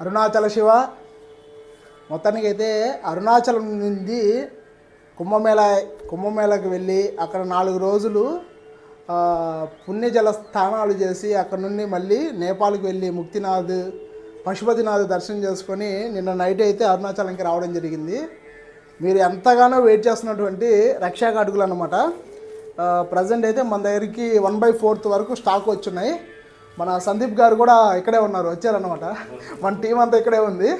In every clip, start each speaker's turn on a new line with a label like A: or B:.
A: అరుణాచల శివ. మొత్తానికి అయితే అరుణాచలం నుండి కుంభమేళ కుంభమేళకి వెళ్ళి అక్కడ నాలుగు రోజులు పుణ్యజల స్థానాలు చేసి అక్కడ నుండి మళ్ళీ నేపాల్కి వెళ్ళి ముక్తినాథ్ పశుపతినాథ్ దర్శనం చేసుకొని నిన్న నైట్ అయితే అరుణాచలంకి రావడం జరిగింది. మీరు ఎంతగానో వెయిట్ చేస్తున్నటువంటి రక్షా అడుగులు అనమాట ప్రజెంట్ అయితే మన దగ్గరికి వన్ బై ఫోర్త్ వరకు స్టాక్ వచ్చున్నాయి. మన సందీప్ గారు కూడా ఇక్కడే ఉన్నారు వచ్చారనమాట మన టీం అంతా ఇక్కడే ఉంది.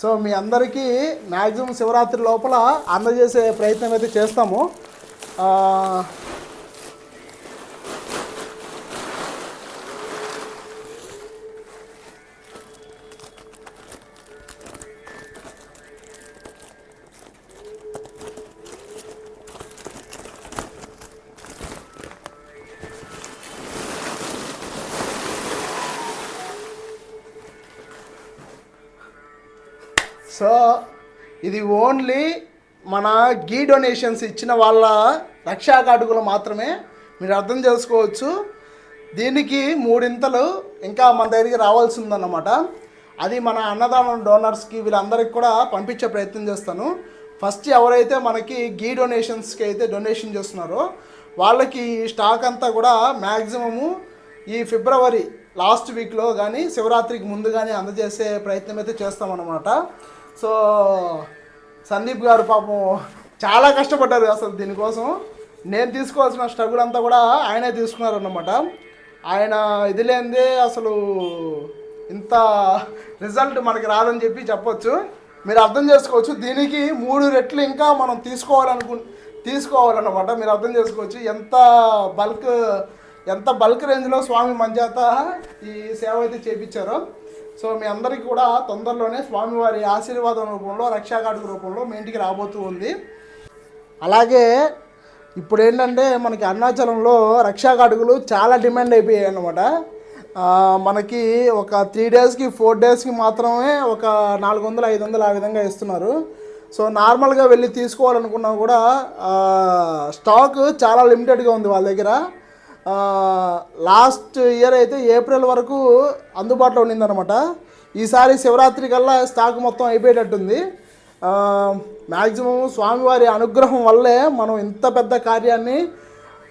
A: సో మీ అందరికీ మ్యాక్సిమం శివరాత్రి లోపల అందజేసే ప్రయత్నం అయితే చేస్తాము. సో ఇది ఓన్లీ మన గీ డొనేషన్స్ ఇచ్చిన వాళ్ళ రక్షా కార్డులు మాత్రమే. మీరు అర్థం చేసుకోవచ్చు. దీనికి మూడింతలు ఇంకా మన దగ్గరికి రావాల్సి ఉందన్నమాట అది మన అన్నదానం డోనర్స్కి వీళ్ళందరికీ కూడా పంపించే ప్రయత్నం చేస్తాను. ఫస్ట్ ఎవరైతే మనకి గీ డొనేషన్స్కి అయితే డొనేషన్ చేస్తున్నారో వాళ్ళకి ఈ స్టాక్ అంతా కూడా మ్యాక్సిమము ఈ ఫిబ్రవరి లాస్ట్ వీక్లో కానీ శివరాత్రికి ముందు కానీ అందజేసే ప్రయత్నం అయితే చేస్తామన్నమాట. సో సందీప్ గారు పాపం చాలా కష్టపడ్డారు అసలు దీనికోసం. నేను తీసుకోవాల్సిన స్ట్రగుల్ అంతా కూడా ఆయనే తీసుకున్నారన్నమాట. ఆయన ఇది లేనిదే అసలు ఇంత రిజల్ట్ మనకి రాదని చెప్పి చెప్పొచ్చు. మీరు అర్థం చేసుకోవచ్చు. దీనికి మూడు రెట్లు ఇంకా మనం తీసుకోవాలనుకు తీసుకోవాలన్నమాట. మీరు అర్థం చేసుకోవచ్చు. ఎంత బల్క్ ఎంత బల్క్ రేంజ్లో స్వామి మంజాత ఈ సేవ అయితే చేపించారో. సో మీ అందరికీ కూడా తొందరలోనే స్వామివారి ఆశీర్వాదం రూపంలో రక్షాకాడు రూపంలో మీ ఇంటికి రాబోతూ ఉంది. అలాగే ఇప్పుడు ఏంటంటే మనకి అరుణాచలంలో రక్షాకాడుగులు చాలా డిమాండ్ అయిపోయాయి అన్నమాట. మనకి ఒక త్రీ డేస్కి ఫోర్ డేస్కి మాత్రమే ఒక నాలుగు వందలు ఐదు వందలు ఆ విధంగా ఇస్తున్నారు. సో నార్మల్గా వెళ్ళి తీసుకోవాలనుకున్నా కూడా స్టాక్ చాలా లిమిటెడ్గా ఉంది వాళ్ళ దగ్గర. లాస్ట్ ఇయర్ అయితే ఏప్రిల్ వరకు అందుబాటులో ఉండిందనమాట ఈసారి శివరాత్రి కల్లా స్టాక్ మొత్తం అయిపోయేటట్టుంది. మ్యాక్సిమం స్వామివారి అనుగ్రహం వల్లే మనం ఇంత పెద్ద కార్యాన్ని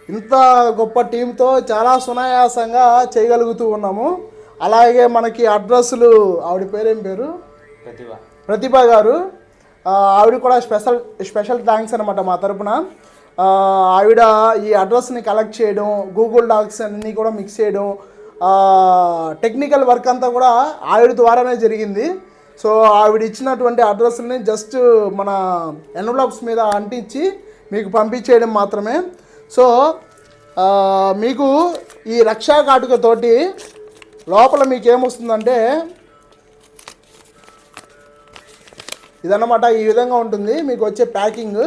A: ఇంత గొప్ప టీంతో చాలా సునాయాసంగా చేయగలుగుతూ ఉన్నాము. అలాగే మనకి అడ్రస్లు ఆవిడ పేరేం పేరు?
B: ప్రతిభ.
A: ప్రతిభ గారు. ఆవిడ కూడా స్పెషల్ స్పెషల్ థ్యాంక్స్ అనమాట మా తరపున. ఆవిడ ఈ అడ్రస్ని కలెక్ట్ చేయడం గూగుల్ డాక్స్ అన్నీ కూడా మిక్స్ చేయడం టెక్నికల్ వర్క్ అంతా కూడా ఆవిడ ద్వారానే జరిగింది. సో ఆవిడ ఇచ్చినటువంటి అడ్రస్ని జస్ట్ మన ఎన్వలప్స్ మీద అంటించి మీకు పంపించేయడం మాత్రమే. సో మీకు ఈ రక్షా కాటుకతోటి లోపల మీకు ఏమొస్తుందంటే ఇదన్నమాట ఈ విధంగా ఉంటుంది. మీకు వచ్చే ప్యాకింగ్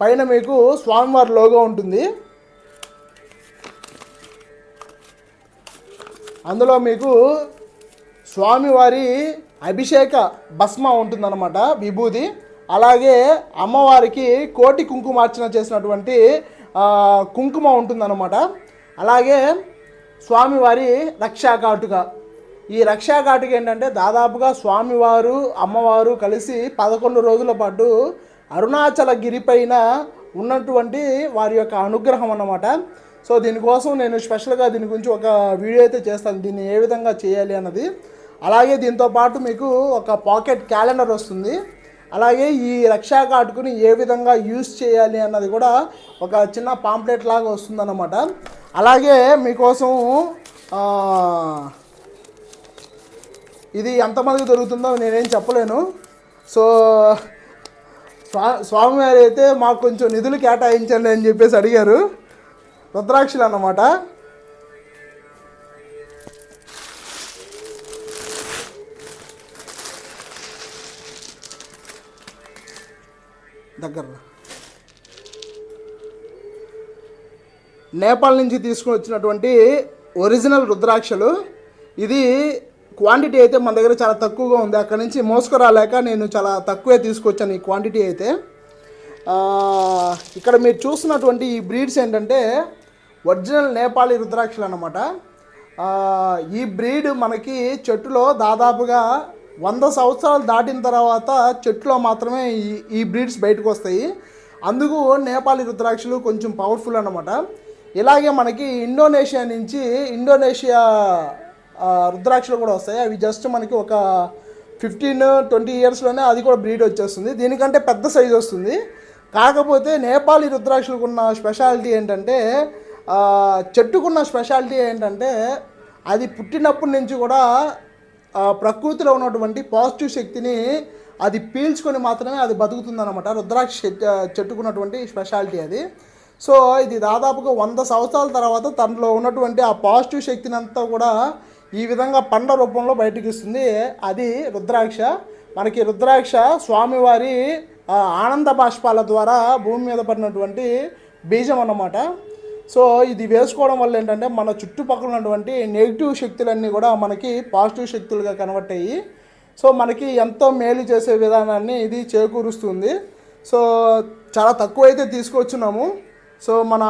A: పైన మీకు స్వామివారి లోగో ఉంటుంది. అందులో మీకు స్వామివారి అభిషేక భస్మ ఉంటుందన్నమాట విభూది అలాగే అమ్మవారికి కోటి కుంకుమార్చన చేసినటువంటి కుంకుమ ఉంటుందన్నమాట. అలాగే స్వామివారి రక్షాకాటుక ఈ రక్షాకాటుక ఏంటంటే దాదాపుగా స్వామివారు అమ్మవారు కలిసి పదకొండు రోజుల పాటు అరుణాచల గిరిపైన ఉన్నటువంటి వారి యొక్క అనుగ్రహం అన్నమాట. సో దీనికోసం నేను స్పెషల్గా దీని గురించి ఒక వీడియో అయితే చేస్తాను. దీన్ని ఏ విధంగా చేయాలి అన్నది. అలాగే దీంతో పాటు మీకు ఒక పాకెట్ క్యాలెండర్ వస్తుంది. అలాగే ఈ రక్షా కార్డుకుని ఏ విధంగా యూస్ చేయాలి అన్నది కూడా ఒక చిన్న పాంప్లెట్ లాగా వస్తుందన్నమాట. అలాగే మీకోసం ఇది ఎంతమందికి దొరుకుతుందో నేనేం చెప్పలేను. సో స్వా స్వామివారి అయితే మాకు కొంచెం నిధులు కేటాయించండి అని చెప్పేసి అడిగారు. రుద్రాక్షలు అన్నమాట. దగ్గర నేపాల్ నుంచి తీసుకుని వచ్చినటువంటి ఒరిజినల్ రుద్రాక్షలు. ఇది క్వాంటిటీ అయితే మన దగ్గర చాలా తక్కువగా ఉంది. అక్కడ నుంచి మోసుకురాలేక నేను చాలా తక్కువే తీసుకొచ్చాను ఈ క్వాంటిటీ అయితే. ఇక్కడ మీరు చూస్తున్నటువంటి ఈ బ్రీడ్స్ ఏంటంటే ఒరిజినల్ నేపాలీ రుద్రాక్షలు అనమాట ఈ బ్రీడ్ మనకి చెట్టులో దాదాపుగా వంద సంవత్సరాలు దాటిన తర్వాత చెట్టులో మాత్రమే ఈ ఈ బ్రీడ్స్ బయటకు వస్తాయి. అందుకు నేపాలి రుద్రాక్షలు కొంచెం పవర్ఫుల్ అన్నమాట. ఇలాగే మనకి ఇండోనేషియా నుంచి ఇండోనేషియా రుద్రాక్షలు కూడా వస్తాయి. అవి జస్ట్ మనకి ఒక ఫిఫ్టీన్ ట్వంటీ ఇయర్స్లోనే అది కూడా బ్రీడ్ వచ్చేస్తుంది. దీనికంటే పెద్ద సైజ్ వస్తుంది. కాకపోతే నేపాలీ రుద్రాక్షలకు ఉన్న స్పెషాలిటీ ఏంటంటే చెట్టుకున్న స్పెషాలిటీ ఏంటంటే అది పుట్టినప్పటి నుంచి కూడా ప్రకృతిలో ఉన్నటువంటి పాజిటివ్ శక్తిని అది పీల్చుకొని మాత్రమే అది బతుకుతుందన్నమాట. రుద్రాక్ష చెట్టుకున్నటువంటి స్పెషాలిటీ అది. సో ఇది దాదాపుగా వంద సంవత్సరాల తర్వాత తనలో ఉన్నటువంటి ఆ పాజిటివ్ శక్తిని అంతా కూడా ఈ విధంగా పండ్ల రూపంలో బయటకు ఇస్తుంది అది రుద్రాక్ష. మనకి రుద్రాక్ష స్వామివారి ఆనంద బాష్పాల ద్వారా భూమి మీద పడినటువంటి బీజం అన్నమాట. సో ఇది వేసుకోవడం వల్ల ఏంటంటే మన చుట్టుపక్కల ఉన్నటువంటి నెగిటివ్ శక్తులన్నీ కూడా మనకి పాజిటివ్ శక్తులుగా కన్వర్ట్ అయ్యి సో మనకి ఎంతో మేలు చేసే విధానాన్ని ఇది చేకూరుస్తుంది. సో చాలా తక్కువ అయితే తీసుకొచ్చున్నాము. సో మన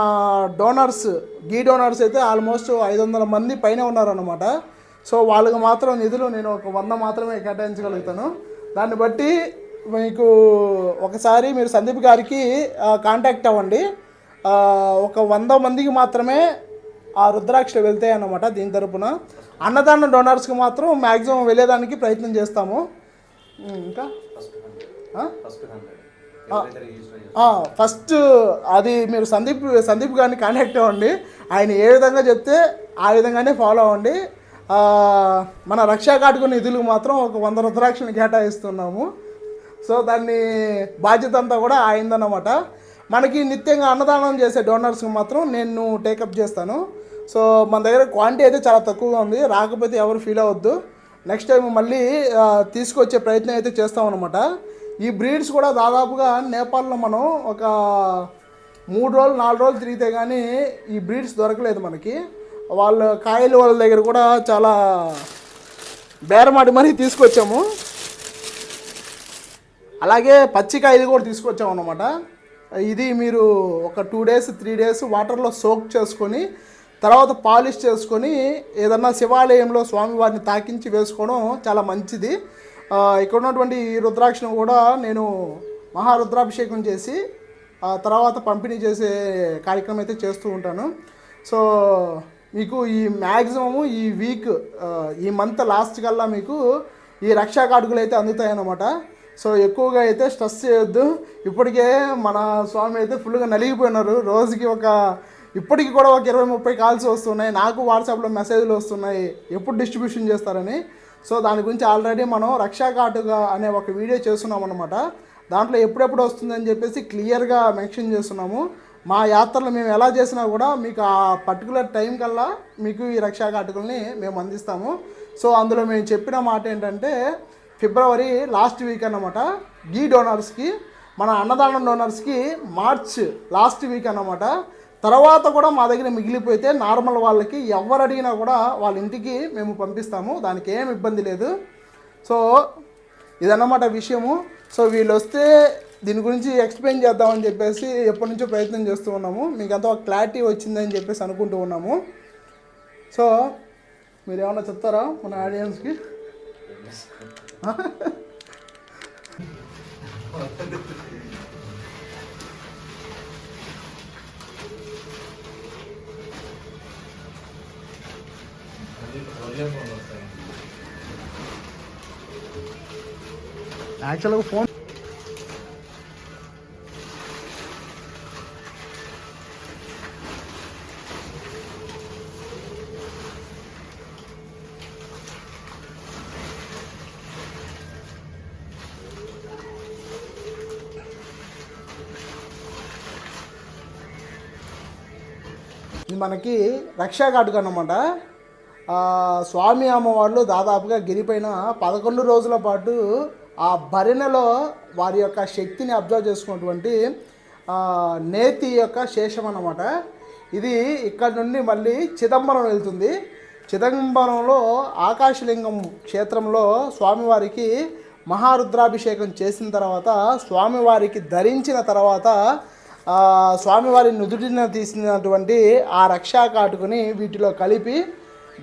A: డోనర్స్ గీ డోనర్స్ అయితే ఆల్మోస్ట్ ఐదు వందల మంది పైన ఉన్నారన్నమాట. సో వాళ్ళకి మాత్రం నిధులు నేను ఒక వంద మాత్రమే కేటాయించగలుగుతాను. దాన్ని బట్టి మీకు ఒకసారి మీరు సందీప్ గారికి కాంటాక్ట్ అవ్వండి. ఒక వంద మందికి మాత్రమే ఆ రుద్రాక్షలు వెళ్తాయి అన్నమాట దీని తరపున. అన్నదాన డోనర్స్కి మాత్రం మ్యాక్సిమం వెళ్ళేదానికి ప్రయత్నం చేస్తాము. ఇంకా?
B: ఫస్ట్
A: అది మీరు సందీప్ సందీప్ గారిని కాంటాక్ట్ అవ్వండి. ఆయన ఏ విధంగా చెప్తే ఆ విధంగానే ఫాలో అవ్వండి. మన రక్షా కాటుకు నిధులు మాత్రం ఒక వంద రుద్రాక్షని కేటాయిస్తున్నాము. సో దాన్ని బాధ్యత అంతా కూడా అయిందన్నమాట మనకి నిత్యంగా అన్నదానం చేసే డోనర్స్కి మాత్రం నేను టేకప్ చేస్తాను. సో మన దగ్గర క్వాంటిటీ అయితే చాలా తక్కువగా ఉంది. రాకపోతే ఎవరు ఫీల్ అవ్వద్దు. నెక్స్ట్ టైం మళ్ళీ తీసుకొచ్చే ప్రయత్నం అయితే చేస్తామన్నమాట. ఈ బ్రీడ్స్ కూడా దాదాపుగా నేపాల్లో మనం ఒక మూడు రోజులు నాలుగు రోజులు తిరిగితే కానీ ఈ బ్రీడ్స్ దొరకలేదు మనకి. వాళ్ళ కాయలు వాళ్ళ దగ్గర కూడా చాలా బేరమాడి మరీ తీసుకొచ్చాము. అలాగే పచ్చికాయలు కూడా తీసుకొచ్చాము అనమాట ఇది మీరు ఒక టూ డేస్ త్రీ డేస్ వాటర్లో సోక్ చేసుకొని తర్వాత పాలిష్ చేసుకొని ఏదన్నా శివాలయంలో స్వామివారిని తాకించి వేసుకోవడం చాలా మంచిది. ఇక్కడ ఉన్నటువంటి ఈ రుద్రాక్షను కూడా నేను మహారుద్రాభిషేకం చేసి ఆ తర్వాత పంపిణీ చేసే కార్యక్రమం అయితే చేస్తూ ఉంటాను. సో మీకు ఈ మ్యాక్సిమము ఈ వీక్ ఈ మంత్ లాస్ట్ కల్లా మీకు ఈ రక్షా కాటుకులు అయితే అందుతాయన్నమాట. సో ఎక్కువగా అయితే స్ట్రెస్ చేయొద్దు. ఇప్పటికే మన స్వామి అయితే ఫుల్గా నలిగిపోయినారు. రోజుకి ఒక ఇప్పటికి కూడా ఒక ఇరవై ముప్పై కాల్స్ వస్తున్నాయి. నాకు వాట్సాప్లో మెసేజ్లు వస్తున్నాయి. ఎప్పుడు డిస్ట్రిబ్యూషన్ చేస్తారని. సో దాని గురించి ఆల్రెడీ మనం రక్షా కాటుగా అనే ఒక వీడియో చేస్తున్నాం అనమాట దాంట్లో ఎప్పుడెప్పుడు వస్తుందని చెప్పేసి క్లియర్గా మెన్షన్ చేస్తున్నాము. మా యాత్రలు మేము ఎలా చేసినా కూడా మీకు ఆ పర్టికులర్ టైం కల్లా మీకు ఈ రక్షా కాటుకుల్ని మేము అందిస్తాము. సో అందులో మేము చెప్పిన మాట ఏంటంటే ఫిబ్రవరి లాస్ట్ వీక్ అన్నమాట గీ డోనర్స్కి మన అన్నదానం డోనర్స్కి మార్చ్ లాస్ట్ వీక్ అన్నమాట. తర్వాత కూడా మా దగ్గర మిగిలిపోతే నార్మల్ వాళ్ళకి ఎవరు అడిగినా కూడా వాళ్ళ ఇంటికి మేము పంపిస్తాము. దానికి ఏం ఇబ్బంది లేదు. సో ఇదన్నమాట విషయము. సో వీళ్ళు వస్తే దీని గురించి ఎక్స్ప్లెయిన్ చేద్దామని చెప్పేసి ఎప్పటి నుంచో ప్రయత్నం చేస్తూ ఉన్నాము. మీకు అంత ఒక క్లారిటీ వచ్చిందని చెప్పేసి అనుకుంటూ ఉన్నాము. సో మీరు ఏమన్నా చెప్తారా మన ఆడియన్స్కి యాక్చువల్గా ఫోన్ ఇది మనకి రక్షా కాటుక అన్నమాట. స్వామి అమ్మవార్లు దాదాపుగా గిరిపైన పదకొండు రోజుల పాటు ఆ భరిణలో వారి యొక్క శక్తిని అబ్జర్వ్ చేసుకున్నటువంటి నేతి యొక్క శేషం అన్నమాట. ఇది ఇక్కడ నుండి మళ్ళీ చిదంబరం వెళ్తుంది. చిదంబరంలో ఆకాశలింగం క్షేత్రంలో స్వామివారికి మహారుద్రాభిషేకం చేసిన తర్వాత స్వామివారికి ధరించిన తర్వాత స్వామివారి నుదుటిన తీసినటువంటి ఆ రక్షా కాటుకుని వీటిలో కలిపి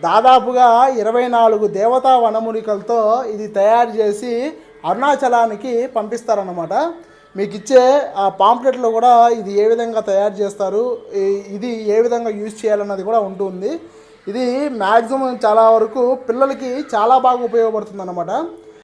A: దాదాపుగా ఇరవై నాలుగు దేవతా వనమూలికలతో ఇది తయారు చేసి అరుణాచలానికి పంపిస్తారన్నమాట. మీకు ఇచ్చే ఆ పాంప్లెట్లో కూడా ఇది ఏ విధంగా తయారు చేస్తారు ఇది ఏ విధంగా యూజ్ చేయాలన్నది కూడా ఉంటుంది. ఇది మ్యాక్సిమం చాలా వరకు పిల్లలకి చాలా బాగా ఉపయోగపడుతుంది